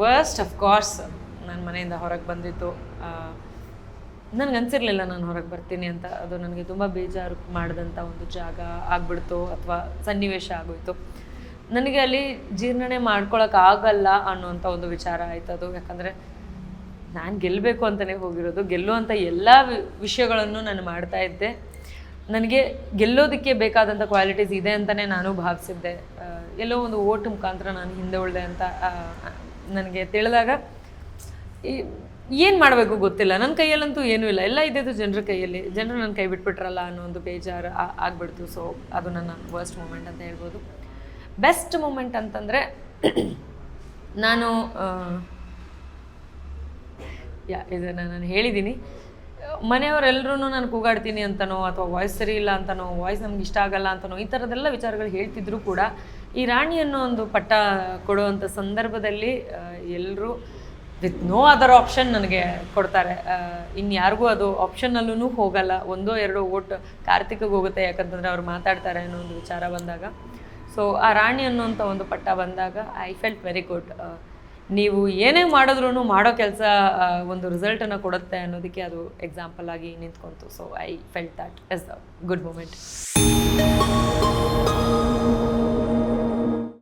Worst of course ನನ್ನ ಮನೆಯಿಂದ ಹೊರಗೆ ಬಂದಿತ್ತು ನನಗೆ ಅನಿಸಿರ್ಲಿಲ್ಲ ನಾನು ಹೊರಗೆ ಬರ್ತೀನಿ ಅಂತ. ಅದು ನನಗೆ ತುಂಬ ಬೇಜಾರು ಮಾಡಿದಂಥ ಒಂದು ಜಾಗ ಆಗ್ಬಿಡ್ತು, ಅಥವಾ ಸನ್ನಿವೇಶ ಆಗೋಯ್ತು. ನನಗೆ ಅಲ್ಲಿ ಜೀರ್ಣನೆ ಆಗಲ್ಲ ಅನ್ನುವಂಥ ಒಂದು ವಿಚಾರ ಆಯ್ತು ಅದು. ಯಾಕಂದರೆ ನಾನು ಗೆಲ್ಲಬೇಕು ಅಂತಲೇ ಹೋಗಿರೋದು ಗೆಲ್ಲುವಂಥ ಎಲ್ಲ ವಿಷಯಗಳನ್ನು ನಾನು ಮಾಡ್ತಾ ಇದ್ದೆ. ನನಗೆ ಗೆಲ್ಲೋದಕ್ಕೆ ಬೇಕಾದಂಥ ಕ್ವಾಲಿಟೀಸ್ ಇದೆ ಅಂತಲೇ ನಾನು ಭಾವಿಸಿದ್ದೆ. ಎಲ್ಲೋ ಒಂದು ಓಟ್ ಮುಖಾಂತರ ನಾನು ಹಿಂದೆ ಉಳಿದೆ ಅಂತ ನನಗೆ ತಿಳಿದಾಗ ಏನು ಮಾಡಬೇಕು ಗೊತ್ತಿಲ್ಲ. ನನ್ನ ಕೈಯಲ್ಲಂತೂ ಏನೂ ಇಲ್ಲ. ಎಲ್ಲ ಇದ್ದಿದ್ದು ಜನರ ಕೈಯಲ್ಲಿ. ಜನರು ನನ್ನ ಕೈ ಬಿಟ್ಬಿಟ್ರಲ್ಲ ಅನ್ನೋ ಒಂದು ಬೇಜಾರು ಆಗಿಬಿಡ್ತು ಆಗ್ಬಿಡ್ತು. ಸೊ ಅದು ನನ್ನ ವರ್ಸ್ಟ್ ಮೂಮೆಂಟ್ ಅಂತ ಹೇಳ್ಬೋದು. ಬೆಸ್ಟ್ ಮೂಮೆಂಟ್ ಅಂತಂದರೆ, ನಾನು ಯಾ ಇದನ್ನು ನಾನು ಹೇಳಿದ್ದೀನಿ ಮನೆಯವರೆಲ್ಲರೂ ನಾನು ಕೂಗಾಡ್ತೀನಿ ಅಂತನೋ ಅಥವಾ ವಾಯ್ಸ್ ಸರಿ ಇಲ್ಲ ಅಂತನೋ ವಾಯ್ಸ್ ನಮ್ಗೆ ಇಷ್ಟ ಆಗಲ್ಲ ಅಂತನೋ, ಈ ಥರದೆಲ್ಲ ವಿಚಾರಗಳು ಹೇಳ್ತಿದ್ರು ಕೂಡ ಈ ರಾಣಿ ಅನ್ನೋ ಒಂದು ಪಟ್ಟ ಕೊಡುವಂಥ ಸಂದರ್ಭದಲ್ಲಿ ಎಲ್ಲರೂ ವಿತ್ ನೋ ಅದರ್ ಆಪ್ಷನ್ ನನಗೆ ಕೊಡ್ತಾರೆ. ಇನ್ಯಾರಿಗೂ ಅದು ಆಪ್ಷನ್ನಲ್ಲೂ ಹೋಗಲ್ಲ. ಒಂದೋ ಎರಡೋ ಓಟ್ ಕಾರ್ತಿಕ್ಗೆ ಹೋಗುತ್ತೆ, ಯಾಕಂತಂದರೆ ಅವ್ರು ಮಾತಾಡ್ತಾರೆ ಅನ್ನೋ ಒಂದು ವಿಚಾರ ಬಂದಾಗ. ಸೊ ಆ ರಾಣಿ ಅನ್ನೋಂಥ ಒಂದು ಪಟ್ಟ ಬಂದಾಗ ಐ ಫೆಲ್ಟ್ ವೆರಿ ಗುಡ್ ನೀವು ಏನೇ ಮಾಡಿದ್ರೂ ಮಾಡೋ ಕೆಲಸ ಒಂದು ರಿಸಲ್ಟನ್ನು ಕೊಡುತ್ತೆ ಅನ್ನೋದಕ್ಕೆ ಅದು ಎಕ್ಸಾಂಪಲ್ ಆಗಿ ನಿಂತ್ಕೊಂತು. So I felt that is the good moment